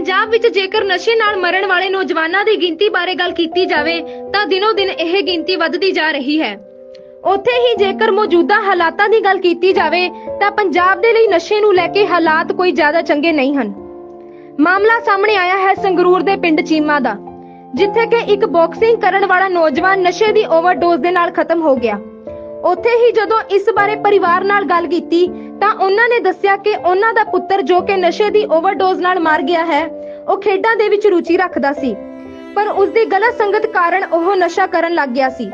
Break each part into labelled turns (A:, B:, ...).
A: ਪੰਜਾਬ ਵਿੱਚ ਜੇਕਰ ਨਸ਼ੇ ਨਾਲ ਮਰਨ ਵਾਲੇ ਨੌਜਵਾਨਾਂ ਦੀ ਗਿਣਤੀ ਬਾਰੇ ਗੱਲ ਕੀਤੀ ਜਾਵੇ, ਤਾਂ ਦਿਨੋ ਦਿਨ ਇਹ ਗਿਣਤੀ ਵੱਧਦੀ ਜਾ ਰਹੀ ਹੈ। ਉੱਥੇ ਹੀ ਜੇਕਰ ਮੌਜੂਦਾ ਹਾਲਾਤਾਂ ਦੀ ਗੱਲ ਕੀਤੀ ਜਾਵੇ, ਤਾਂ ਪੰਜਾਬ ਦੇ ਲਈ ਨਸ਼ੇ ਨੂੰ ਲੈ ਕੇ ਹਾਲਾਤ ਕੋਈ ਜ਼ਿਆਦਾ ਚੰਗੇ ਨਹੀਂ ਹਨ। ਮਾਮਲਾ ਸਾਹਮਣੇ ਆਇਆ ਹੈ ਸੰਗਰੂਰ ਦੇ ਪਿੰਡ ਚੀਮਾ ਦਾ, ਜਿੱਥੇ ਕਿ ਇੱਕ ਬਾਕਸਿੰਗ ਕਰਨ ਵਾਲਾ ਨੌਜਵਾਨ ਨਸ਼ੇ ਦੀ ਓਵਰਡੋਜ਼ ਦੇ ਨਾਲ ਖਤਮ ਹੋ ਗਿਆ। ਉੱਥੇ ਹੀ ਜਦੋਂ ਇਸ ਬਾਰੇ ਪਰਿਵਾਰ ਨਾਲ ਗੱਲ ਕੀਤੀ ਤਾਂ ਉਹਨਾਂ ਨੇ ਦੱਸਿਆ ਕਿ ਉਹਨਾਂ ਦਾ ਪੁੱਤਰ ਜੋ ਕਿ ਨਸ਼ੇ ਦੀ ਓਵਰਡੋਜ਼ ਨਾਲ ਮਰ ਗਿਆ ਹੈ, ਉਹ ਖੇਡਾਂ ਦੇ ਵਿੱਚ ਰੁਚੀ ਰੱਖਦਾ ਸੀ। ਪਰ ਉਸ ਦੀ ਗਲਤ ਸੰਗਤ ਕਾਰਨ ਉਹ ਨਸ਼ਾ ਕਰਨ ਲੱਗ ਗਿਆ ਸੀ।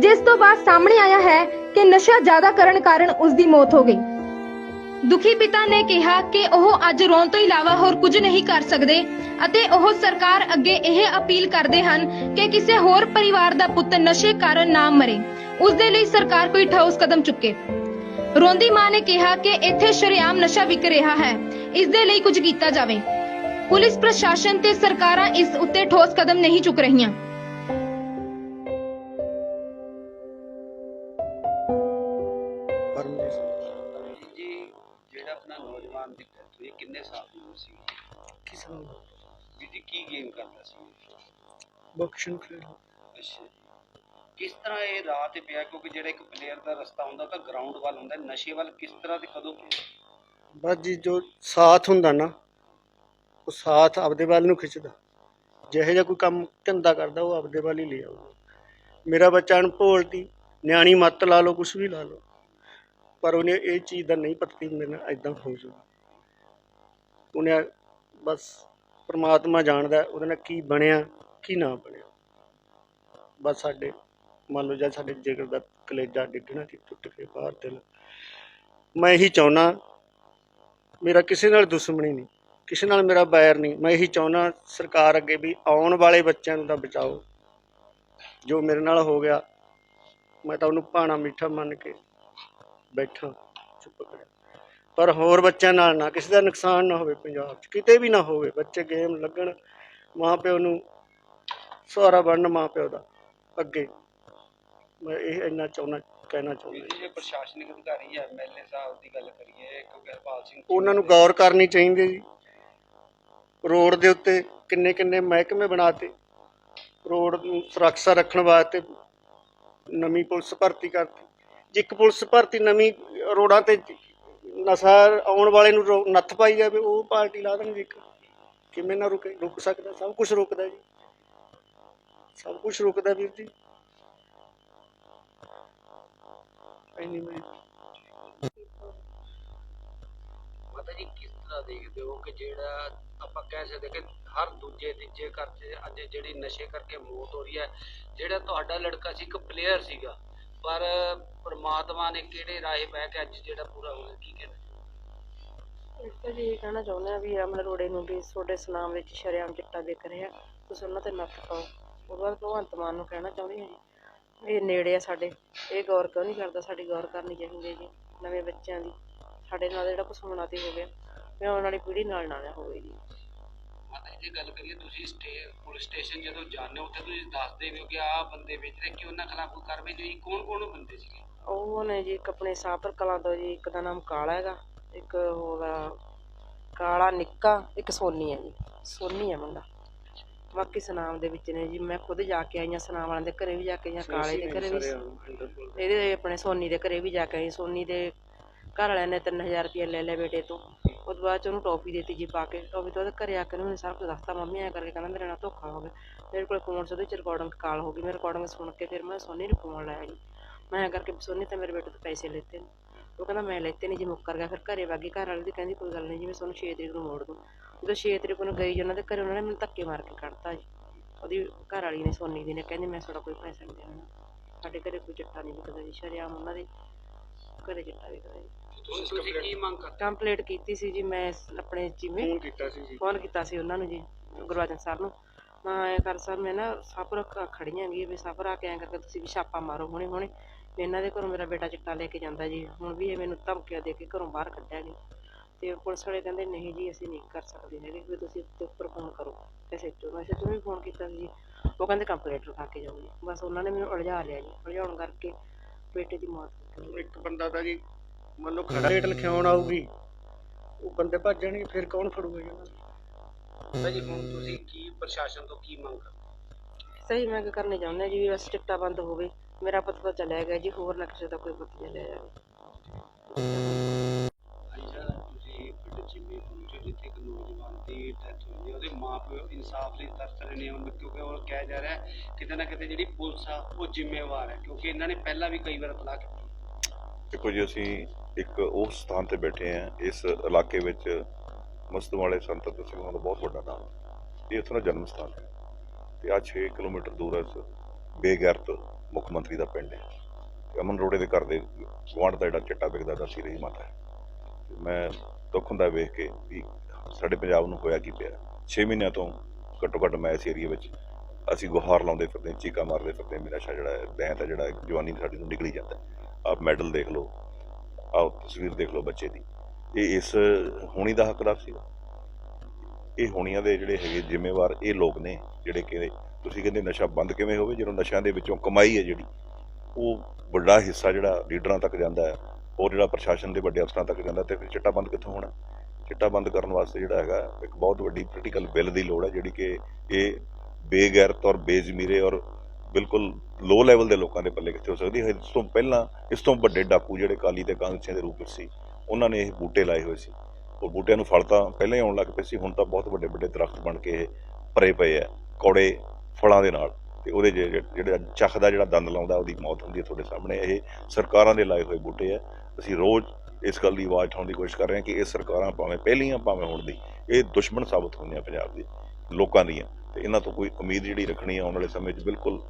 A: ਜਿਸ ਤੋਂ ਬਾਅਦ ਸਾਹਮਣੇ ਆਇਆ ਹੈ ਕਿ ਨਸ਼ਾ ਜ਼ਿਆਦਾ ਕਰਨ ਕਾਰਨ ਉਸ ਦੀ ਮੌਤ ਹੋ ਗਈ। ਦੁਖੀ ਪਿਤਾ ਨੇ ਕਿਹਾ ਕਿ ਉਹ ਅੱਜ ਰੋਣ ਤੋਂ ਇਲਾਵਾ ਹੋਰ ਕੁਝ ਨਹੀਂ ਕਰ ਸਕਦੇ ਅਤੇ ਉਹ ਸਰਕਾਰ ਅੱਗੇ ਇਹ ਅਪੀਲ ਕਰਦੇ ਹਨ ਕਿ ਕਿਸੇ ਹੋਰ ਪਰਿਵਾਰ ਦਾ ਪੁੱਤ ਨਸ਼ੇ ਕਾਰਨ ਨਾ ਮਰੇ। ਉਸ ਦੇ ਲਈ ਸਰਕਾਰ ਕੋਈ ਠੋਸ ਕਦਮ ਚੁੱਕੇ। ਰੋਂਦੀ ਮਾਂ ਨੇ ਕਿਹਾ ਕਿ ਇੱਥੇ ਸ਼ਰੇਆਮ ਨਸ਼ਾ ਵਿਕ ਰਿਹਾ ਹੈ। ਇਸ ਦੇ ਲਈ ਕੁਝ ਕੀਤਾ ਜਾਵੇ। ਪੁਲਿਸ ਪ੍ਰਸ਼ਾਸਨ ਤੇ ਸਰਕਾਰਾਂ ਇਸ ਉੱਤੇ ਠੋਸ ਕਦਮ ਨਹੀਂ ਚੁੱਕ ਰਹੀਆਂ।
B: ਪਰਮਜੀਤ ਸਿੰਘ
C: ਜੀ ਜਿਹੜਾ ਆਪਣਾ ਨੌਜਵਾਨ ਦੀ ਡੈਥ ਹੋਈ ਕਿੰਨੇ ਸਾਲ ਦੀ ਉਮਰ ਸੀ
B: ਕਿਸ ਨੂੰ
C: ਵੀ ਜੀ ਕੀ ਗੇਮ ਕਰਦਾ ਸੀ?
B: ਬਖਸ਼ਣ ਖੇਡ।
C: ਅੱਛਾ ਕਿਸ ਤਰ੍ਹਾਂ ਇਹ ਰਾਹ ਤੇ ਪਿਆ? ਕਿਉਂਕਿ ਜਿਹੜਾ ਇੱਕ ਪਲੇਅਰ ਦਾ ਰਸਤਾ ਹੁੰਦਾ ਤਾਂ ਗਰਾਊਂਡ ਵੱਲ ਹੁੰਦਾ। ਨਸ਼ੇ ਵੱਲ ਕਿਸ ਤਰ੍ਹਾਂ ਤੇ ਕਦੋਂ ਪਿਆ?
B: ਬਸ ਜੀ, ਜੋ ਸਾਥ ਹੁੰਦਾ ਨਾ, ਉਹ ਸਾਥ ਆਪਦੇ ਵੱਲ ਨੂੰ ਖਿੱਚਦਾ। ਜਿਹੇ ਜਿਹਾ ਕੋਈ ਕੰਮ ਧੰਦਾ ਕਰਦਾ, ਉਹ ਆਪਦੇ ਵੱਲ ਹੀ ਲੈ ਆਊਗਾ ਮੇਰਾ ਬੱਚਾ ਅਣਭੋਲ ਨਿਆਣੀ ਮੱਤ ਲਾ ਲਓ ਕੁਝ ਵੀ ਲਾ ਲਓ। ਪਰ ਉਹਨੇ ਇਹ ਚੀਜ਼ ਦਾ ਨਹੀਂ ਪਤਾ ਵੀ ਮੇਰੇ ਨਾਲ ਐਦਾਂ ਹੋ ਜਾਊਗਾ ਉਹਨੇ ਬਸ ਪ੍ਰਮਾਤਮਾ ਜਾਣਦਾ ਉਹਦੇ ਨਾਲ ਕੀ ਬਣਿਆ, ਕੀ ਨਾ ਬਣਿਆ। ਬਸ ਸਾਡੇ ਮੰਨ ਲਓ ਜਾਂ ਸਾਡੇ ਜਿਗਰ ਦਾ ਕਲੇਜਾ ਡਿੱਗਣਾ ਸੀ, ਟੁੱਟ ਕੇ ਬਾਹਰ ਦਿਲ ਮੈਂ ਇਹੀ ਚਾਹੁੰਦਾ ਮੇਰਾ ਕਿਸੇ ਨਾਲ ਦੁਸ਼ਮਣੀ ਨਹੀਂ, ਕਿਸੇ ਨਾਲ ਮੇਰਾ ਬੈਰ ਨਹੀਂ। ਮੈਂ ਇਹੀ ਚਾਹੁੰਦਾ ਸਰਕਾਰ ਅੱਗੇ ਵੀ ਆਉਣ ਵਾਲੇ ਬੱਚਿਆਂ ਨੂੰ ਤਾਂ ਬਚਾਓ। ਜੋ ਮੇਰੇ ਨਾਲ ਹੋ ਗਿਆ, ਮੈਂ ਤਾਂ ਉਹਨੂੰ ਭਾਣਾ ਮਿੱਠਾ ਮੰਨ ਕੇ ਬੈਠਾ, ਚੁੱਪ ਕਰਿਆ। ਪਰ ਹੋਰ ਬੱਚਿਆਂ ਨਾਲ ਨਾ, ਕਿਸੇ ਦਾ ਨੁਕਸਾਨ ਨਾ ਹੋਵੇ ਪੰਜਾਬ 'ਚ, ਕਿਤੇ ਵੀ ਨਾ ਹੋਵੇ, ਬੱਚੇ ਗੇਮ ਲੱਗਣ, ਮਾਂ ਪਿਓ ਨੂੰ ਸਹਾਰਾ ਬਣਨ ਮਾਂ ਪਿਓ ਦਾ, ਅੱਗੇ। ਮੈਂ ਇਹ ਇੰਨਾ ਚਾਹੁੰਦਾ ਕਹਿਣਾ ਚਾਹੁੰਦਾ
C: ਜੀ। ਜੇ ਪ੍ਰਸ਼ਾਸਨਿਕ ਅਧਿਕਾਰੀ ਹੈ ਐਮਐਲਏ ਸਾਹਿਬ ਦੀ ਗੱਲ ਕਰੀਏ ਕਿਉਂਕਿ ਹਰਪਾਲ ਸਿੰਘ
B: ਉਹਨਾਂ ਨੂੰ ਗੌਰ ਕਰਨੀ ਚਾਹੀਦੀ ਜੀ। ਰੋਡ ਦੇ ਉੱਤੇ ਕਿੰਨੇ ਕਿੰਨੇ ਮਹਿਕਮੇ ਬਣਾਤੇ ਰੋਡ ਨੂੰ ਸੁਰੱਖਿਆ ਰੱਖਣ ਵਾਸਤੇ ਨਵੀਂ ਪੁਲਿਸ ਭਰਤੀ ਕਰਤੀ। ਜੇ ਇੱਕ ਪੁਲਿਸ ਭਰਤੀ ਨਵੀਂ ਰੋਡਾਂ ਤੇ ਨਸ਼ਾ ਆਉਣ ਵਾਲੇ ਨੂੰ ਰੋ- ਨੱਥ ਪਾਈ ਜਾਵੇ ਉਹ ਪਾਰਟੀ ਲਾ ਦੇਣਗੇ ਇੱਕ। ਕਿਵੇਂ ਨਾ ਰੁਕੇ ਰੁਕ ਸਕਦਾ ਸਭ ਕੁਝ ਰੁਕਦਾ ਜੀ। ਸਭ ਕੁਝ ਰੁਕਦਾ ਵੀਰ ਜੀ। ਮੇਰੀ
C: ਮਾਤਾ ਜੀ ਕਿਸ ਤਰ੍ਹਾਂ ਦੇਖਦੇ ਹੋ ਕਿ ਜਿਹੜਾ ਆਪਾਂ ਕਹਿ ਸਕਦੇ ਕਿ ਹਰ ਦੂਜੇ ਤੀਜੇ ਘਰ 'ਚ ਅੱਜ ਜਿਹੜੀ ਨਸ਼ੇ ਕਰਕੇ ਮੌਤ ਹੋ ਰਹੀ ਹੈ ਜਿਹੜਾ ਤੁਹਾਡਾ ਲੜਕਾ ਸੀ ਇੱਕ ਪਲੇਅਰ ਸੀਗਾ ਪਰ ਪ੍ਰਮਾਤਮਾ ਨੇ ਕਿਹੜੇ ਰਾਹੇ ਬਹਿ ਕੇ ਅੱਜ ਜਿਹੜਾ ਪੂਰਾ ਹੋ ਗਿਆ ਕੀ ਕਹਿਣਾ
D: ਇਸ ਤੋਂ ਜੀ ਇਹ ਕਹਿਣਾ ਚਾਹੁੰਦੇ ਆ ਵੀ ਅਮਨ ਰੋੜੇ ਨੂੰ ਵੀ ਤੁਹਾਡੇ ਸੁਨਾਮ ਵਿੱਚ ਸ਼ਰੇਆਮ ਚਿੱਟਾ ਵਿਕ ਰਿਹਾ ਤੁਸੀਂ ਉਹਨਾਂ ਤੇ ਨੱਥ ਪਾਓ। ਉਹ ਬਾਅਦ ਭਗਵੰਤ ਮਾਨ ਨੂੰ ਕਹਿਣਾ ਚਾਹੁੰਦੇ ਹਾਂ ਜੀ। ਇਹ ਨੇੜੇ ਆ ਸਾਡੇ। ਇਹ ਗੌਰ ਕਿਉਂ ਨਹੀਂ ਕਰਦਾ? ਸਾਡੀ ਗੌਰ ਕਰਨੀ ਚਾਹੀਦੀ ਹੈ ਜੀ ਨਵੇਂ ਬੱਚਿਆਂ ਦੀ। ਸਾਡੇ ਨਾਲ ਜਿਹੜਾ ਕੁਛ ਹੋਣਾ ਤੇ ਹੋ ਗਿਆ ਵੀ ਆਉਣ ਵਾਲੀ ਪੀੜ੍ਹੀ ਨਾਲ ਨਾ ਹੋਵੇ ਜੀ।
C: ਮਾਤਾ ਜੀ ਜੇ ਗੱਲ ਕਰੀਏ ਤੁਸੀਂ ਸਟੇ ਪੁਲਿਸ ਸਟੇਸ਼ਨ ਜਦੋਂ ਜਾਂਦੇ ਹੋ ਉੱਥੇ ਤੁਸੀਂ ਦੱਸਦੇ ਵੀ ਹੋ ਕਿ ਆਹ ਬੰਦੇ ਵੇਚ ਰਹੇ ਕਿ ਉਹਨਾਂ ਖਿਲਾਫ ਕੋਈ ਕਾਰਵਾਈ ਨਹੀਂ ਹੋਈ? ਕੌਣ ਕੌਣ ਉਹ ਬੰਦੇ ਸੀਗੇ?
D: ਉਹ ਨੇ ਜੀ ਇੱਕ ਆਪਣੇ ਸਾਪਰ ਕਲਾਂ ਤੋਂ ਜੀ ਇੱਕ ਦਾ ਨਾਮ ਕਾਲਾ ਹੈਗਾ ਇੱਕ ਹੋਗਾ ਕਾਲਾ ਨਿੱਕਾ ਇੱਕ ਸੋਨੀ ਹੈ ਜੀ। ਸੋਨੀ ਹੈ ਮੁੰਡਾ। ਬਾਕੀ ਸੁਨਾਮ ਦੇ ਵਿੱਚ ਨੇ ਜੀ ਮੈਂ ਖੁਦ ਜਾ ਕੇ ਆਈ ਹਾਂ ਸੁਨਾਮ ਵਾਲਿਆਂ ਦੇ ਘਰੇ ਵੀ ਜਾ ਕੇ ਆਈ ਹਾਂ ਕਾਲੇ ਦੇ ਘਰੇ ਵੀ ਇਹਦੇ ਆਪਣੇ ਸੋਨੀ ਦੇ ਘਰੇ ਵੀ ਜਾ ਕੇ ਆਈ ਸੋਨੀ ਦੇ ਘਰ ਵਾਲਿਆਂ ਨੇ 3000 ਰੁਪਏ ਲੈ ਲਿਆ ਬੇਟੇ ਤੋਂ। ਉਸ ਬਾਅਦ ਚ ਉਹਨੂੰ ਟੌਫੀ ਦਿੱਤੀ ਜੀ ਪਾ ਕੇ। ਟੌਫੀ ਤੋਂ ਉਹਦੇ ਘਰੇ ਆ ਕੇ ਉਹਨੇ ਸਾਰਾ ਕੁਝ ਦੱਸਤਾ ਮੰਮੀ ਐਂ ਕਰਕੇ ਕਹਿੰਦਾ ਮੇਰੇ ਨਾਲ ਧੋਖਾ ਹੋ ਗਿਆ। ਮੇਰੇ ਕੋਲ ਫੋਨ ਸੀ ਉਹਦੇ ਚ ਰਿਕਾਰਡਿੰਗ ਕਾਲ ਹੋ ਗਈ। ਮੈਂ ਰਿਕਾਰਡਿੰਗ ਸੁਣ ਕੇ ਫਿਰ ਮੈਂ ਸੋਨੀ ਨੂੰ ਫੋਨ ਲਾਇਆ ਜੀ। ਮੈਂ ਕਰਕੇ ਸੋਨੀ ਤੇ ਮੇਰੇ ਬੇਟੇ ਤੋਂ ਪੈਸੇ ਲੈਤੇ ਨੇ। ਉਹ ਕਹਿੰਦਾ ਮੈਂ ਲੈਤੇ ਨਹੀਂ ਜੀ ਮੁੱਕਰ ਗਿਆ। ਫਿਰ ਘਰੇ ਵਾਗੀ ਘਰ ਵਾਲੇ ਦੀ ਕਹਿੰਦੀ ਕੋਈ ਗੱਲ ਨਹੀਂ ਜੀ ਮੈਂ ਤੁਹਾਨੂੰ 6 ਤਰੀਕ ਨੂੰ ਮੋੜ ਦੂੰ। ਜਦੋਂ 6 ਤਰੀਕ ਨੂੰ ਗਈ ਜੀ ਉਹਨਾਂ ਦੇ ਘਰੇ ਉਹਨਾਂ ਨੇ ਮੈਨੂੰ ਧੱਕੇ ਮਾਰ ਕੇ ਕੱਢਤਾ ਜੀ। ਉਹਦੀ ਘਰ ਵਾਲੀ ਨੇ ਸੋਨੀ ਦੀ ਨੇ ਕਹਿੰਦੀ ਮੈਂ ਤੁਹਾਡਾ ਕੋਈ ਪੈਸਾ ਨਹੀਂ ਦੇਣਾ। ਸਾਡੇ ਘਰੇ ਕੋਈ ਚਿੱਟਾ ਨਹੀਂ ਵਿਕਦਾ ਜੀ ਸ਼ਰੇਆਮ ਉਹਨਾਂ ਦੇ ਘਰੇ ਚਿੱਟਾ ਵਿਕਦਾ ਜੀ।
C: ਤੁਸੀਂ ਤੁਸੀਂ ਕੀ ਮੰਗ ਕਰਦੇ?
D: ਕੰਪਲੀਟ ਕੀਤੀ ਸੀ ਜੀ ਮੈਂ ਆਪਣੇ ਜਿਵੇਂ
B: ਫੋਨ ਕੀਤਾ ਸੀ ਜੀ।
D: ਫੋਨ ਕੀਤਾ ਸੀ ਉਹਨਾਂ ਨੂੰ ਜੀ ਗੁਰਵਾਜਨ ਸਰ ਨੂੰ। ਮੈਂ ਕਰ ਸਰ ਮੈਂ ਨਾ ਸਾਪਰ ਖੜੀਆਂ ਗਈ ਵੀ ਸਾਪਰ ਆ ਕੇ ਐਂ ਕਰਕੇ ਤੁਸੀਂ ਵੀ ਛਾਪਾ ਮਾਰੋ ਹੁਣੇ ਹੁਣੇ ਵੀ ਇਹਨਾਂ ਦੇ ਘਰੋਂ ਮੇਰਾ ਬੇਟਾ ਚਿੱਟਾ ਲੈ ਕੇ ਜਾਂਦਾ ਜੀ। ਹੁਣ ਵੀ ਇਹ ਮੈਨੂੰ ਧਮਕੀਆਂ ਦੇ ਕੇ ਘਰੋਂ ਬਾਹਰ ਕੱਢਿਆ ਜੀ ਤੇ ਪੁਲਿਸ ਵਾਲੇ ਕਹਿੰਦੇ ਨਹੀਂ ਜੀ ਅਸੀਂ ਨਹੀਂ ਕਰ ਸਕਦੇ ਹੈਗੇ ਵੀ ਤੁਸੀਂ ਉੱਤੇ ਉੱਪਰ ਫੋਨ ਕਰੋ ਐਸਐਚਓ ਨੂੰ। ਐਸਐਚਓ ਨੂੰ ਵੀ ਫੋਨ ਕੀਤਾ ਸੀ ਜੀ। ਉਹ ਕਹਿੰਦੇ ਕੰਪਲੇਂਟ ਲਿਖਾ ਕੇ ਜਾਓ ਜੀ। ਬਸ ਉਹਨਾਂ ਨੇ ਮੈਨੂੰ ਉਲਝਾ ਲਿਆ ਜੀ। ਉਲਝਾਉਣ ਕਰਕੇ ਬੇਟੇ ਦੀ ਮੌਤ ਹੋ ਗਈ।
B: ਇੱਕ ਬੰਦਾ ਤਾਂ ਜੀ ਮੰਨ ਲਓ ਖੜਾ ਰੇਟ ਲਿਖਾਉਣ ਆਊਗੀ। ਉਹ ਬੰਦੇ ਭੱਜ ਜਾਣਗੇ ਫਿਰ ਕੌਣ ਫੜੂਗਾ ਜੀ ਉਹਨਾਂ ਨੂੰ?
C: ਭਾਜੀ ਹੁਣ ਤੁਸੀਂ ਕੀ ਪ੍ਰਸ਼ਾਸਨ ਤੋਂ ਕੀ ਮੰਗ ਕਰਦੇ?
D: ਸਹੀ ਮੰਗ ਕਰਨੀ ਚਾਹੁੰਦੇ ਹਾਂ ਜੀ ਵੀ ਬਸ ਚਿੱਟਾ ਬੰਦ ਹੋਵੇ। ਮੇਰਾ ਪਤਾ ਤਾਂ ਚੱਲਿਆ ਗਿਆ ਜੀ, ਹੋਰ ਨਾ ਕਿਸੇ ਦਾ ਕੋਈ ਪਤਾ ਚੱਲਿਆ ਜਾਵੇ।
C: ਤੁਸੀਂ ਪਿੰਡ ਚਿੰਮੇ ਪਹੁੰਚੇ ਜਿੱਥੇ ਇੱਕ ਨੌਜਵਾਨ ਦੀ ਡੈਥ ਹੋਈ ਹੈ ਉਹਦੇ ਮਾਪਿਓ ਇਨਸਾਫ ਲਈ ਤਰਸ ਰਹੇ ਨੇ ਹੁਣ ਕਿਉਂਕਿ ਉਹ ਕਿਹਾ ਜਾ ਰਿਹਾ ਹੈ ਕਿਤੇ ਨਾ ਕਿਤੇ ਜਿਹੜੀ ਪੁਲਿਸ ਆ ਉਹ ਜ਼ਿੰਮੇਵਾਰ ਹੈ ਕਿਉਂਕਿ ਇਹਨਾਂ ਨੇ ਪਹਿਲਾਂ ਵੀ ਕਈ ਵਾਰ ਤਲਾਕ ਕੀਤੀ
E: ਦੇਖੋ ਜੀ, ਅਸੀਂ ਇੱਕ ਉਸ ਸਥਾਨ ਤੇ ਬੈਠੇ ਹਾਂ, ਇਸ ਇਲਾਕੇ ਵਿੱਚ ਮਸਤ ਸੰਤ ਤੇ ਦਾ ਬਹੁਤ ਵੱਡਾ ਨਾਮ ਹੈ। ਇਹ ਇੱਥੋਂ ਦਾ ਜਨਮ ਸਥਾਨ ਹੈ। ਤੇ ਆ 6 ਕਿਲੋਮੀਟਰ ਦੂਰ ਇਸ ਬੇਗੈਰਤ ਮੁੱਖ ਮੰਤਰੀ ਦਾ ਪਿੰਡ ਹੈ। ਤੇ ਅਮਨ ਰੋੜੇ ਦੇ ਘਰ ਦੇ ਗੁਆਂਢ ਦਾ ਜਿਹੜਾ ਚਿੱਟਾ ਵਿਕਦਾ ਦਾ ਰਹੀ ਮਾਤਾ ਹੈ। ਤੇ ਮੈਂ ਦੁੱਖ ਹੁੰਦਾ ਵੇਖ ਕੇ ਵੀ ਸਾਡੇ ਪੰਜਾਬ ਨੂੰ ਹੋਇਆ ਕੀ ਪਿਆ। 6 ਮਹੀਨਿਆਂ ਤੋਂ ਘੱਟੋ ਘੱਟ ਮੈਂ ਇਸ ਏਰੀਆ ਵਿੱਚ ਅਸੀਂ ਗੁਹਾਰ ਲਾਉਂਦੇ ਫਿਰਦੇ ਚੀਕਾ ਮਾਰਦੇ ਫਿਰਦੇ ਮੇਰਾ ਸ਼ਾ ਜਿਹੜਾ ਹੈ ਦੈਂਤ ਹੈ ਜਿਹੜਾ ਜਵਾਨੀ ਸਾਡੀ ਨੂੰ ਨਿਕਲੀ ਜਾਂਦਾ ਆਪ ਮੈਡਲ ਦੇਖ ਲਓ ਆਹ ਤਸਵੀਰ ਦੇਖ ਲਓ ਬੱਚੇ ਦੀ। ਇਹ ਇਸ, ਹੋਣੀ ਦਾ ਹੱਕਦਾਰ ਸੀਗਾ। ਇਹ ਹੋਣੀਆਂ ਦੇ ਜਿਹੜੇ ਹੈਗੇ ਜ਼ਿੰਮੇਵਾਰ ਇਹ ਲੋਕ ਨੇ ਜਿਹੜੇ ਕਿ ਤੁਸੀਂ ਕਹਿੰਦੇ ਨਸ਼ਾ ਬੰਦ ਕਿਵੇਂ ਹੋਵੇ, ਜਦੋਂ ਨਸ਼ਿਆਂ ਦੇ ਵਿੱਚੋਂ ਕਮਾਈ ਹੈ ਜਿਹੜੀ, ਉਹ ਵੱਡਾ ਹਿੱਸਾ ਜਿਹੜਾ ਲੀਡਰਾਂ ਤੱਕ ਜਾਂਦਾ ਹੈ, ਹੋਰ ਜਿਹੜਾ ਪ੍ਰਸ਼ਾਸਨ ਦੇ ਵੱਡੇ ਅਫਸਰਾਂ ਤੱਕ ਜਾਂਦਾ, ਤੇ ਫਿਰ ਚਿੱਟਾ ਬੰਦ ਕਿੱਥੋਂ ਹੋਣਾ? ਚਿੱਟਾ ਬੰਦ ਕਰਨ ਵਾਸਤੇ ਜਿਹੜਾ ਹੈਗਾ, ਇੱਕ ਬਹੁਤ ਵੱਡੀ ਪੋਲੀਟੀਕਲ ਬਿੱਲ ਦੀ ਲੋੜ ਹੈ, ਜਿਹੜੀ ਕਿ ਇਹ ਬੇਗੈਰਤ ਔਰ ਬੇਜ਼ਮੀਰੇ ਔਰ ਬਿਲਕੁਲ ਲੋ ਲੈਵਲ ਦੇ ਲੋਕਾਂ ਦੇ ਪੱਲੇ ਕਿੱਥੇ ਹੋ ਸਕਦੀ ਹੈ। ਇਸ ਤੋਂ ਪਹਿਲਾਂ, ਇਸ ਤੋਂ ਵੱਡੇ ਡਾਕੂ ਜਿਹੜੇ ਕਾਲੀ ਤੇ ਕਾਂਗਰਸੀਆਂ ਦੇ ਰੂਪ ਵਿੱਚ ਸੀ, ਉਹਨਾਂ ਨੇ ਇਹ ਬੂਟੇ ਲਾਏ ਹੋਏ ਸੀ। ਉਹ ਬੂਟਿਆਂ ਨੂੰ ਫਲ ਤਾਂ ਪਹਿਲਾਂ ਹੀ ਆਉਣ ਲੱਗ ਪਏ ਸੀ, ਹੁਣ ਤਾਂ ਬਹੁਤ ਵੱਡੇ ਵੱਡੇ ਦਰਖਤ ਬਣ ਕੇ ਇਹ ਭਰੇ ਪਏ ਆ, ਕੌੜੇ ਫਲਾਂ ਦੇ ਨਾਲ ਤੇ ਉਹਦੇ ਜਿਹੜੇ ਜਿਹੜਾ ਚੱਖ ਦਾ ਜਿਹੜਾ ਦੰਦ ਲਾਉਂਦਾ, ਉਹਦੀ ਮੌਤ ਹੁੰਦੀ ਹੈ ਤੁਹਾਡੇ ਸਾਹਮਣੇ। ਇਹ ਸਰਕਾਰਾਂ ਦੇ ਲਾਏ ਹੋਏ ਬੂਟੇ ਆ। ਅਸੀਂ ਰੋਜ਼ ਇਸ ਗੱਲ ਦੀ ਆਵਾਜ਼ ਉਠਾਉਣ ਦੀ ਕੋਸ਼ਿਸ਼ ਕਰ ਰਹੇ ਹਾਂ ਕਿ ਇਹ ਸਰਕਾਰਾਂ ਭਾਵੇਂ ਪਹਿਲੀਆਂ, ਭਾਵੇਂ ਹੁਣ ਦੀ, ਇਹ ਦੁਸ਼ਮਣ ਸਾਬਤ ਹੁੰਦੀਆਂ ਪੰਜਾਬ ਦੇ, ਲੋਕਾਂ ਦੀਆਂ। ਤੇ ਇਹਨਾਂ ਤੋਂ ਕੋਈ ਉਮੀਦ ਜਿਹੜੀ ਰੱਖਣੀ ਆਉਣ ਵਾਲੇ ਸਮੇਂ 'ਚ ਬਿਲਕੁਲ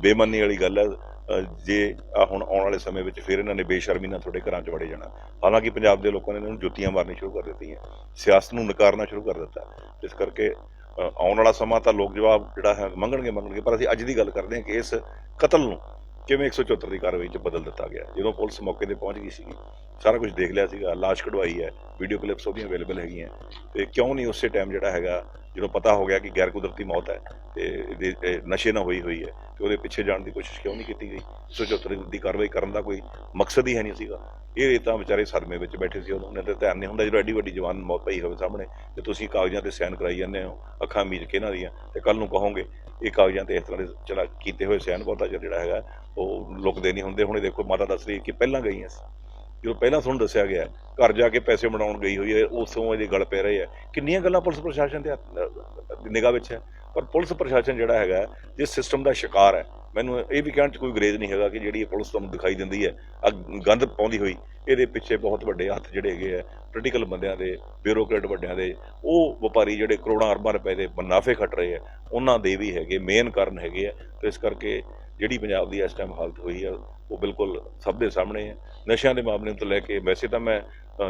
E: ਬੇਮਨੀ ਵਾਲੀ ਗੱਲ ਹੈ ਜੇ ਆ ਹੁਣ ਆਉਣ ਵਾਲੇ ਸਮੇਂ ਵਿੱਚ ਫਿਰ ਇਹਨਾਂ ਨੇ ਬੇਸ਼ਰਮੀ ਨਾਲ ਤੁਹਾਡੇ ਘਰਾਂ 'ਚ ਵੜੇ ਜਾਣਾ। ਹਾਲਾਂਕਿ ਪੰਜਾਬ ਦੇ ਲੋਕਾਂ ਨੇ ਇਹਨਾਂ ਨੂੰ ਜੁੱਤੀਆਂ ਮਾਰਨੀ ਸ਼ੁਰੂ ਕਰ ਦਿੱਤੀਆਂ। ਸਿਆਸਤ ਨੂੰ ਨਕਾਰਨਾ ਸ਼ੁਰੂ ਕਰ ਦਿੱਤਾ। ਇਸ ਕਰਕੇ ਆਉਣ ਵਾਲਾ ਸਮਾਂ ਤਾਂ ਲੋਕ ਜਵਾਬ ਜਿਹੜਾ ਹੈ ਮੰਗਣਗੇ ਮੰਗਣਗੇ। ਪਰ ਅਸੀਂ ਅੱਜ ਦੀ ਗੱਲ ਕਰਦੇ ਹਾਂ ਕਿ ਇਸ ਕਤਲ ਨੂੰ ਕਿਵੇਂ 174 ਦੀ ਕਾਰਵਾਈ 'ਚ ਬਦਲ ਦਿੱਤਾ ਗਿਆ। ਜਦੋਂ ਪੁਲਿਸ ਮੌਕੇ ਤੇ ਪਹੁੰਚ ਗਈ ਸੀਗੀ, ਸਾਰਾ ਕੁਝ ਦੇਖ ਲਿਆ ਸੀਗਾ। ਲਾਸ਼ ਕਢਵਾਈ ਹੈ ਵੀਡੀਓ ਕਲਿੱਪਸ ਉਹਦੀਆਂ ਅਵੇਲੇਬਲ ਹੈਗੀਆਂ। ਤੇ ਕਿਉਂ ਨਹੀਂ ਉਸੇ ਟਾਈਮ ਜਿਹੜਾ ਹੈਗਾ ਜਦੋਂ ਪਤਾ ਹੋ ਗਿਆ ਕਿ ਗੈਰ ਕੁਦਰਤੀ ਮੌਤ ਹੈ ਤੇ ਨਸ਼ੇ ਨਾਲ ਹੋਈ ਹੋਈ ਹੈ, ਤੇ ਉਹਦੇ ਪਿੱਛੇ ਜਾਣ ਦੀ ਕੋਸ਼ਿਸ਼ ਕਿਉਂ ਨਹੀਂ ਕੀਤੀ ਗਈ? 174 ਦੀ ਕਾਰਵਾਈ ਕਰਨ ਦਾ ਕੋਈ ਮਕਸਦ ਹੀ ਹੈ ਨਹੀਂ ਸੀਗਾ। ਇਹ ਤਾਂ ਵਿਚਾਰੇ ਸਦਮੇ ਵਿੱਚ ਬੈਠੇ ਸੀ ਉਦੋਂ ਉਹਨਾਂ ਤੇ ਧਿਆਨ ਨਹੀਂ ਹੁੰਦਾ, ਜਦੋਂ ਐਡੀ ਵੱਡੀ ਜਵਾਨ ਮੌਤ ਪਈ ਹੋਵੇ ਸਾਹਮਣੇ, ਤੇ ਤੁਸੀਂ ਕਾਗਜ਼ਾਂ ਤੇ ਸਾਈਨ ਕਰਾਈ ਜਾਂਦੇ ਹੋ, ਅੱਖਾਂ ਮੀਚ ਕੇ ਇਹਨਾਂ ਦੀਆਂ, ਤੇ ਕੱਲ ਨੂੰ ਕਹੋਗੇ, ਇਹ ਕਾਗਜ਼ਾਂ ਤੇ ਇਸ ਤਰ੍ਹਾਂ ਦੇ ਚਲਾ, ਕੀਤੇ ਹੋਏ ਸਾਈਨ ਬਹੁਤਾ ਜਿਹੜਾ ਹੈਗਾ, ਉਹ ਲੁਕਦੇ ਨਹੀਂ ਹੁੰਦੇ। ਹੁਣ ਇਹ ਦੇਖੋ, ਮਾਤਾ ਦੱਸ ਰਹੀ ਕਿ ਪਹਿਲਾਂ ਗਈਆਂ ਸੀ। ਜਦੋਂ ਪਹਿਲਾਂ ਤੁਹਾਨੂੰ ਦੱਸਿਆ ਗਿਆ, ਘਰ ਜਾ ਕੇ ਪੈਸੇ ਬਣਾਉਣ ਗਈ ਹੋਈ ਹੈ, ਉਸੋਂ ਇਹਦੇ ਗਲ ਪੈ ਰਹੇ ਆ ਕਿੰਨੀਆਂ ਗੱਲਾਂ ਪੁਲਿਸ ਪ੍ਰਸ਼ਾਸਨ ਦੇ ਨਿਗਾਹ ਵਿੱਚ ਹੈ? ਪਰ ਪੁਲਿਸ ਪ੍ਰਸ਼ਾਸਨ ਜਿਹੜਾ ਹੈਗਾ, ਜਿਸ ਸਿਸਟਮ ਦਾ ਸ਼ਿਕਾਰ ਹੈ, ਮੈਨੂੰ ਇਹ ਵੀ ਕਹਿਣ 'ਚ ਕੋਈ ਗਰੇਜ਼ ਨਹੀਂ ਹੈਗਾ ਕਿ ਜਿਹੜੀ ਇਹ ਪੁਲਿਸ ਤੁਹਾਨੂੰ ਦਿਖਾਈ ਦਿੰਦੀ ਹੈ ਆ ਗੰਦ ਪਾਉਂਦੀ ਹੋਈ, ਇਹਦੇ ਪਿੱਛੇ ਬਹੁਤ ਵੱਡੇ ਹੱਥ ਜਿਹੜੇ ਹੈਗੇ ਆ ਪੋਲੀਟੀਕਲ ਬੰਦਿਆਂ ਦੇ ਬਿਊਰੋਕਰੇਟ ਵੱਡਿਆਂ ਦੇ, ਉਹ ਵਪਾਰੀ ਜਿਹੜੇ ਕਰੋੜਾਂ ਅਰਬਾਂ ਰੁਪਏ ਦੇ ਮੁਨਾਫੇ ਖੱਟ ਰਹੇ ਆ, ਉਹਨਾਂ ਦੇ ਵੀ ਹੈਗੇ ਮੇਨ ਕਾਰਨ ਹੈਗੇ ਆ, ਤੇ ਇਸ ਕਰਕੇ ਜਿਹੜੀ ਪੰਜਾਬ ਦੀ ਇਸ ਟਾਈਮ ਹਾਲਤ ਹੋਈ ਆ ਉਹ ਬਿਲਕੁਲ ਸਭ ਦੇ ਸਾਹਮਣੇ ਹੈ। ਨਸ਼ਿਆਂ ਦੇ ਮਾਮਲੇ ਤੋਂ ਲੈ ਕੇ ਵੈਸੇ ਤਾਂ ਮੈਂ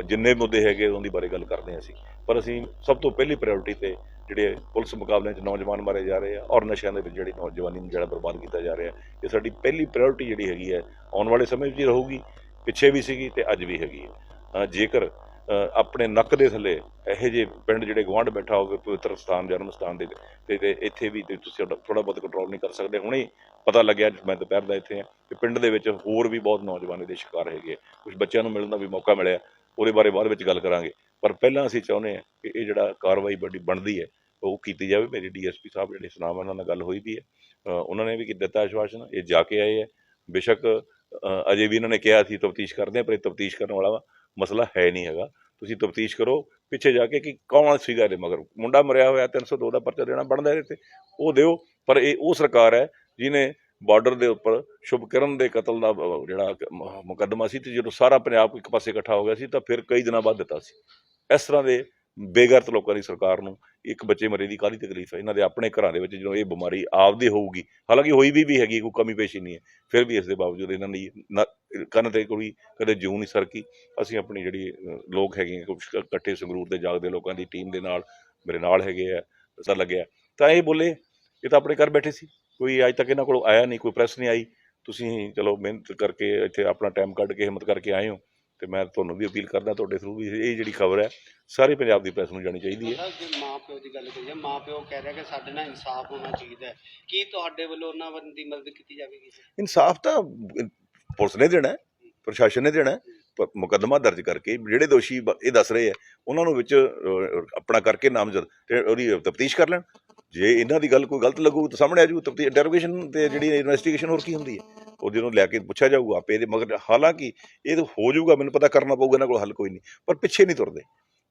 E: ਜਿੰਨੇ ਮੁੱਦੇ ਹੈਗੇ ਉਹਦੀ ਬਾਰੇ ਗੱਲ ਕਰਦੇ ਹਾਂ ਅਸੀਂ। ਪਰ ਅਸੀਂ ਸਭ ਤੋਂ ਪਹਿਲੀ ਪ੍ਰਾਇੋਰਟੀ ਤੇ ਜਿਹੜੇ ਪੁਲਿਸ ਮੁਕਾਬਲਿਆਂ 'ਚ ਨੌਜਵਾਨ ਮਾਰੇ ਜਾ ਰਹੇ ਆ ਔਰ ਨਸ਼ਿਆਂ ਦੇ ਵਿੱਚ ਜਿਹੜੀ ਨੌਜਵਾਨੀ ਨੂੰ ਜਿਹੜਾ ਬਰਬਾਦ ਕੀਤਾ ਜਾ ਰਿਹਾ, ਇਹ ਸਾਡੀ ਪਹਿਲੀ ਪ੍ਰਾਇੋਰਟੀ ਜਿਹੜੀ ਹੈਗੀ ਹੈ, ਆਉਣ ਵਾਲੇ ਸਮੇਂ 'ਚ ਵੀ ਰਹੂਗੀ, ਪਿੱਛੇ ਵੀ ਸੀਗੀ ਤੇ ਅੱਜ ਵੀ ਹੈਗੀ ਹੈ। ਜੇਕਰ ਆਪਣੇ ਨੱਕ ਦੇ ਥੱਲੇ ਇਹੋ ਜਿਹੇ ਪਿੰਡ ਜਿਹੜੇ ਗਵਾਂਢ ਬੈਠਾ ਹੋਵੇ, ਪਵਿੱਤਰ ਸਥਾਨ, ਜਨਮ ਸਥਾਨ ਦੇ ਤੇ ਇੱਥੇ ਵੀ ਤੇ ਤੁਸੀਂ ਥੋੜਾ ਬਹੁਤ ਕੰਟਰੋਲ ਨਹੀਂ ਕਰ ਸਕਦੇ। ਹੁਣੇ ਪਤਾ ਲੱਗਿਆ ਮੈਂ ਦੁਪਹਿਰ ਦਾ ਇੱਥੇ ਆ ਕਿ ਪਿੰਡ ਦੇ ਵਿੱਚ ਹੋਰ ਵੀ ਬਹੁਤ ਨੌਜਵਾਨ ਇਹਦੇ ਸ਼ਿਕਾਰ ਹੈਗੇ ਕੁਝ ਬੱਚਿਆਂ ਨੂੰ ਮਿਲਣ ਦਾ ਵੀ ਮੌਕਾ ਮਿਲਿਆ। ਉਹਦੇ ਬਾਰੇ ਬਾਅਦ ਵਿੱਚ ਗੱਲ ਕਰਾਂਗੇ। ਪਰ ਪਹਿਲਾਂ ਅਸੀਂ ਚਾਹੁੰਦੇ ਹਾਂ ਕਿ ਇਹ ਜਿਹੜਾ ਕਾਰਵਾਈ ਵੱਡੀ ਬਣਦੀ ਹੈ, ਉਹ ਕੀਤੀ ਜਾਵੇ। ਮੇਰੀ ਡੀਐਸਪੀ ਸਾਹਿਬ ਜਿਹੜੇ ਸੁਨਾਮ ਉਹਨਾਂ ਨਾਲ ਗੱਲ ਹੋਈ ਵੀ ਹੈ ਉਹਨਾਂ ਨੇ ਵੀ ਕੀ ਦਿੱਤਾ ਆਸ਼ਵਾਸਨ, ਇਹ ਜਾ ਕੇ ਆਏ ਹੈ ਬੇਸ਼ੱਕ ਅਜੇ ਵੀ ਇਹਨਾਂ ਨੇ ਕਿਹਾ ਸੀ ਤਫਤੀਸ਼ ਕਰਦੇ ਹਾਂ ਪਰ ਇਹ ਤਫਤੀਸ਼ ਕਰਨ ਵਾਲਾ ਵਾ। ਮਸਲਾ ਹੈ ਨਹੀਂ ਹੈਗਾ। ਤੁਸੀਂ ਤਫਤੀਸ਼ ਕਰੋ, ਪਿੱਛੇ ਜਾ ਕੇ ਕਿ ਕੌਣ ਸੀਗਾ ਇਹਦੇ ਮਗਰ? ਮੁੰਡਾ ਮਰਿਆ ਹੋਇਆ 302 ਦਾ ਪਰਚਾ ਦੇਣਾ ਬਣਦਾ ਇਹਦੇ ਤੇ, ਉਹ ਦਿਓ। ਪਰ ਇਹ, ਉਹ ਸਰਕਾਰ ਹੈ ਜਿਨੇ ਬਾਰਡਰ ਦੇ ਉੱਪਰ ਸ਼ੁਭਕਰਨ ਦੇ ਕਤਲ ਦਾ ਜਿਹੜਾ ਮੁਕੱਦਮਾ ਸੀ ਤੇ ਜਦੋਂ ਸਾਰਾ ਪੰਜਾਬ ਇੱਕ ਪਾਸੇ ਇਕੱਠਾ ਹੋ ਗਿਆ ਸੀ, ਤਾਂ ਫਿਰ ਕਈ ਦਿਨਾਂ ਬਾਅਦ ਦਿੱਤਾ ਸੀ। ਇਸ ਤਰ੍ਹਾਂ ਦੇ ਬੇਗਰਤ ਲੋਕਾਂ ਦੀ ਸਰਕਾਰ ਨੂੰ ਇੱਕ ਬੱਚੇ ਮਰੇ ਦੀ ਕਾਹਦੀ ਤਕਲੀਫ ਹੈ? ਇਹਨਾਂ ਦੇ ਆਪਣੇ ਘਰਾਂ ਦੇ ਵਿੱਚ ਜਦੋਂ ਇਹ ਬਿਮਾਰੀ ਆਪਦੀ ਹੋਊਗੀ, ਹਾਲਾਂਕਿ ਹੋਈ ਵੀ ਵੀ ਹੈਗੀ, ਕੋਈ ਕਮੀ ਪੇਸ਼ੀ ਨਹੀਂ ਹੈ, ਫਿਰ ਵੀ ਇਸ ਦੇ ਬਾਵਜੂਦ ਇਹਨਾਂ ਦੀ ਨਾ- ਕੰਨ ਤੇ ਕੋਈ ਕਦੇ ਜੂੰ ਨਹੀਂ ਸਰਕੀ। ਅਸੀਂ ਆਪਣੀ ਜਿਹੜੀ ਲੋਕ ਹੈਗੇ ਕੁਛ ਇਕੱਠੇ ਸੰਗਰੂਰ ਦੇ ਜਾਗਦੇ ਲੋਕਾਂ ਦੀ ਟੀਮ ਦੇ ਨਾਲ, ਮੇਰੇ ਨਾਲ ਹੈਗੇ ਆ, ਪਤਾ ਲੱਗਿਆ। ਤਾਂ ਇਹ ਬੋਲੇ, ਇਹ ਤਾਂ ਆਪਣੇ ਘਰ ਬੈਠੇ ਸੀ, ਕੋਈ ਅੱਜ ਤੱਕ ਇਹਨਾਂ ਕੋਲ ਆਇਆ ਨਹੀਂ, ਕੋਈ ਪ੍ਰੈਸ ਨਹੀਂ ਆਈ। ਤੁਸੀਂ ਚਲੋ ਮਿਹਨਤ ਕਰਕੇ ਇੱਥੇ ਆਪਣਾ ਟਾਈਮ ਕੱਢ ਕੇ, ਹਿੰਮਤ ਕਰਕੇ ਆਏ ਹੋ। ਤੇ ਮੈਂ ਤੁਹਾਨੂੰ ਵੀ ਅਪੀਲ ਕਰਦਾ ਤੁਹਾਡੇ ਥਰੂ ਵੀ ਇਹ ਜਿਹੜੀ ਖਬਰ ਹੈ ਸਾਰੇ ਪੰਜਾਬ ਦੀ ਪ੍ਰੈਸ ਨੂੰ ਜਾਣੀ ਚਾਹੀਦੀ ਹੈ।
C: ਮਤਲਬ ਜੇ ਮਾਂ ਪਿਓ ਦੀ ਗੱਲ ਕਰੀਏ ਮਾਂ ਪਿਓ ਕਹਿ ਰਿਹਾ ਕਿ ਸਾਡੇ ਨਾਲ ਇਨਸਾਫ ਹੋਣਾ ਚਾਹੀਦਾ ਹੈ। ਕੀ ਤੁਹਾਡੇ ਵੱਲੋਂ ਉਹਨਾਂ ਵੱਲ ਦੀ ਮਦਦ ਕੀਤੀ ਜਾਵੇਗੀ?
E: ਇਨਸਾਫ ਤਾਂ ਪੁਲਿਸ ਨੇ ਦੇਣਾ ਹੈ, ਪ੍ਰਸ਼ਾਸਨ ਨੇ ਦੇਣਾ ਮੁਕੱਦਮਾ ਦਰਜ ਕਰਕੇ ਜਿਹੜੇ ਦੋਸ਼ੀ ਇਹ ਦੱਸ ਰਹੇ ਆ ਉਹਨਾਂ ਨੂੰ ਵਿੱਚ ਆਪਣਾ ਕਰਕੇ ਨਾਮਜ਼ਦ ਤੇ ਉਹਦੀ ਤਫਤੀਸ਼ ਕਰ ਲੈਣ। ਜੇ ਇਹਨਾਂ ਦੀ ਗੱਲ ਕੋਈ ਗਲਤ ਲੱਗੂ ਤਾਂ ਸਾਹਮਣੇ ਆ ਜੂ ਤਫਤੀਸ਼ ਇੰਟਰੋਗੇਸ਼ਨ ਤੇ ਜਿਹੜੀ ਇਨਵੈਸਟੀਗੇਸ਼ਨ ਹੋਰ ਕੀ ਹੁੰਦੀ ਹੈ? ਉਹ ਜਦੋਂ ਲੈ ਕੇ ਪੁੱਛਿਆ ਜਾਊਗਾ ਆਪੇ ਇਹਦੇ ਮਗਰ ਹਾਲਾਂਕਿ ਇਹ ਤਾਂ ਹੋ ਜਾਊਗਾ ਮੈਨੂੰ ਪਤਾ ਕਰਨਾ ਪਊਗਾ ਇਹਨਾਂ ਕੋਲ ਹੱਲ ਕੋਈ ਨਹੀਂ। ਪਰ ਪਿੱਛੇ ਨਹੀਂ ਤੁਰਦੇ।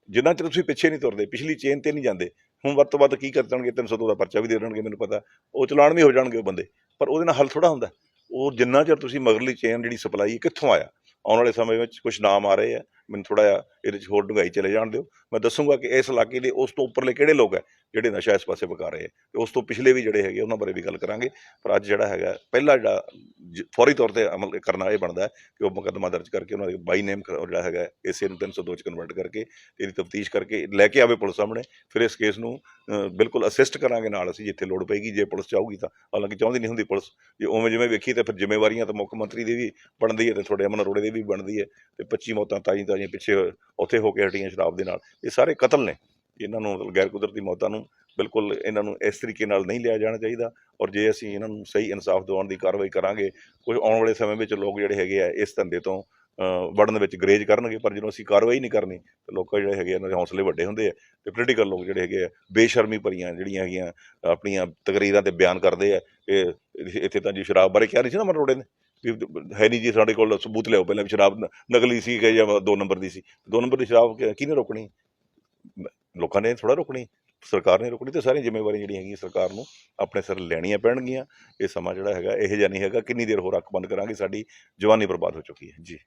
E: ਜਿੰਨਾ ਚਿਰ ਤੁਸੀਂ ਪਿੱਛੇ ਨਹੀਂ ਤੁਰਦੇ ਪਿਛਲੀ ਚੇਨ ਤੇ ਨਹੀਂ ਜਾਂਦੇ ਹੁਣ ਵੱਧ ਤੋਂ ਵੱਧ ਕੀ ਕਰ ਦੇਣਗੇ 302 ਦਾ ਪਰਚਾ ਵੀ ਦੇ ਦੇਣਗੇ ਮੈਨੂੰ ਪਤਾ। ਉਹ ਚਲਾਨ ਵੀ ਹੋ ਜਾਣਗੇ ਉਹ ਬੰਦੇ ਪਰ ਉਹਦੇ ਨਾਲ ਹੱਲ ਥੋੜਾ ਹੁੰਦਾ। ਉਹ ਜਿੰਨਾ ਚਿਰ ਤੁਸੀਂ ਮਗਰਲੀ ਚੇਨ ਜਿਹੜੀ ਸਪਲਾਈ ਕਿੱਥੋਂ ਆਇਆ? ਆਉਣ ਵਾਲੇ ਸਮੇਂ ਵਿੱਚ ਕੁਝ ਨਾਮ ਆ ਰਹੇ ਆ। ਮੈਨੂੰ ਥੋੜਾ ਜਿਹਾ ਇਹਦੇ 'ਚ ਹੋਰ ਡੂੰਘਾਈ ਚਲੇ ਜਾਣ ਦਿਓ। ਮੈਂ ਦੱਸੂਗਾ ਕਿ ਇਸ ਇਲਾਕੇ ਦੇ ਉਸ ਤੋਂ ਉੱਪਰਲੇ ਕਿਹੜੇ ਲੋਕ ਹੈ ਜਿਹੜੇ ਨਸ਼ਾ ਇਸ ਪਾਸੇ ਪਕਾ ਰਹੇ ਆ ਤੇ ਉਸ ਤੋਂ ਪਿਛਲੇ ਵੀ ਜਿਹੜੇ ਹੈਗੇ ਉਹਨਾਂ ਬਾਰੇ ਵੀ ਗੱਲ ਕਰਾਂਗੇ। ਪਰ ਅੱਜ ਜਿਹੜਾ ਹੈਗਾ, ਪਹਿਲਾ ਜਿਹੜਾ ਜ- ਫੌਰੀ ਤੌਰ ਤੇ ਅਮਲ ਕਰਨਾ ਇਹ ਬਣਦਾ ਕਿ ਉਹ ਮੁਕੱਦਮਾ ਦਰਜ ਕਰਕੇ ਉਹਨਾਂ ਦੇ ਬਾਈ ਨੇਮ ਜਿਹੜਾ ਹੈਗਾ ਇਸੇ ਨੂੰ 302 ਚ ਕਨਵਰਟ ਕਰਕੇ ਇਹਦੀ ਤਫਤੀਸ਼ ਕਰਕੇ ਲੈ ਕੇ ਆਵੇ ਪੁਲਿਸ ਸਾਹਮਣੇ। ਫਿਰ ਇਸ ਕੇਸ ਨੂੰ ਬਿਲਕੁਲ ਅਸਿਸਟ ਕਰਾਂਗੇ ਨਾਲ ਅਸੀਂ ਜਿੱਥੇ ਲੋੜ ਪਏਗੀ। ਜੇ ਪੁਲਿਸ ਚਾਹੂਗੀ ਤਾਂ, ਹਾਲਾਂਕਿ ਚਾਹੁੰਦੀ ਨਹੀਂ ਹੁੰਦੀ ਪੁਲਿਸ। ਜੇ ਉਵੇਂ ਜਿਵੇਂ ਵੇਖੀ ਤਾਂ ਫਿਰ ਜ਼ਿੰਮੇਵਾਰੀਆਂ ਤਾਂ ਮੁੱਖ ਮੰਤਰੀ ਦੀ ਵੀ ਬਣਦੀ ਹੈ ਤੇ ਤੁਹਾਡੇ ਅਮਨ ਅਰੋੜੇ ਦੀ ਵੀ ਬਣਦੀ ਹੈ ਤੇ 25 ਮੌਤਾਂ ਤਾਈਂ ਤਾਈਂ ਪਿੱਛੇ ਉੱਥੇ ਹੋ ਕੇ ਹਟੀਆਂ ਸ਼ਰਾਬ ਦੇ ਨਾਲ, ਇਹ ਸਾਰੇ ਕਤਲ ਨੇ। ਇਹਨਾਂ ਨੂੰ ਮਤਲਬ ਗੈਰ ਕੁਦਰਤੀ ਮੌਤਾਂ ਨੂੰ ਬਿਲਕੁਲ ਇਹਨਾਂ ਨੂੰ ਇਸ ਤਰੀਕੇ ਨਾਲ ਨਹੀਂ ਲਿਆ ਜਾਣਾ ਚਾਹੀਦਾ ਔਰ ਜੇ ਅਸੀਂ ਇਹਨਾਂ ਨੂੰ ਸਹੀ ਇਨਸਾਫ ਦਿਵਾਉਣ ਦੀ ਕਾਰਵਾਈ ਕਰਾਂਗੇ ਕੋਈ ਆਉਣ ਵਾਲੇ ਸਮੇਂ ਵਿੱਚ ਲੋਕ ਜਿਹੜੇ ਹੈਗੇ ਆ ਇਸ ਧੰਦੇ ਤੋਂ ਵੜਨ ਵਿੱਚ ਗਰੇਜ ਕਰਨਗੇ, ਪਰ ਜਦੋਂ ਅਸੀਂ ਕਾਰਵਾਈ ਨਹੀਂ ਕਰਨੀ, ਤਾਂ ਲੋਕਾਂ ਜਿਹੜੇ ਹੈਗੇ ਇਹਨਾਂ ਦੇ ਹੌਸਲੇ ਵੱਡੇ ਹੁੰਦੇ ਆ ਤੇ ਪੋਲੀਟੀਕਲ ਲੋਕ ਜਿਹੜੇ ਹੈਗੇ ਆ ਬੇਸ਼ਰਮੀ ਭਰੀਆਂ ਜਿਹੜੀਆਂ ਹੈਗੀਆਂ ਆਪਣੀਆਂ ਤਕਰੀਰਾਂ ਤੇ ਬਿਆਨ ਕਰਦੇ ਆ, ਇਹ ਇੱਥੇ ਤਾਂ ਜੀ ਸ਼ਰਾਬ ਬਾਰੇ ਕਿਹਾ ਨਹੀਂ ਸੀ ਨਾ ਮਰੋੜੇ ਨੇ ਹੈ ਨਹੀਂ ਜੀ ਸਾਡੇ ਕੋਲ ਸਬੂਤ ਲਿਆਓ, ਪਹਿਲਾਂ ਵੀ ਸ਼ਰਾਬ ਨਕਲੀ ਸੀ ਕਿ ਜਾਂ ਦੋ ਨੰਬਰ ਦੀ ਸੀ। ਦੋ ਨੰਬਰ ਦੀ ਸ਼ਰਾਬ ਕਿਹਨੇ ਰੋਕਣੀ? ਲੋਕਾਂ ਨੇ ਥੋੜਾ ਰੋਕਣੀ। ਸਰਕਾਰ ਨੇ ਰੋਕਣੀ ਤੇ ਸਾਰੀਆਂ ਜ਼ਿੰਮੇਵਾਰੀਆਂ ਜਿਹੜੀਆਂ ਹੈਗੀਆਂ ਸਰਕਾਰ ਨੂੰ ਆਪਣੇ ਸਿਰ ਲੈਣੀਆਂ ਪੈਣਗੀਆਂ। ਇਹ ਸਮਾਂ ਜਿਹੜਾ ਹੈਗਾ, ਇਹ ਜਿਹਾ ਨਹੀਂ ਹੈਗਾ। ਕਿੰਨੀ ਦੇਰ ਹੋਰ ਅੱਖ ਬੰਦ ਕਰਾਂਗੇ, ਸਾਡੀ ਜਵਾਨੀ ਬਰਬਾਦ ਹੋ ਚੁੱਕੀ ਹੈ। ਜੀ।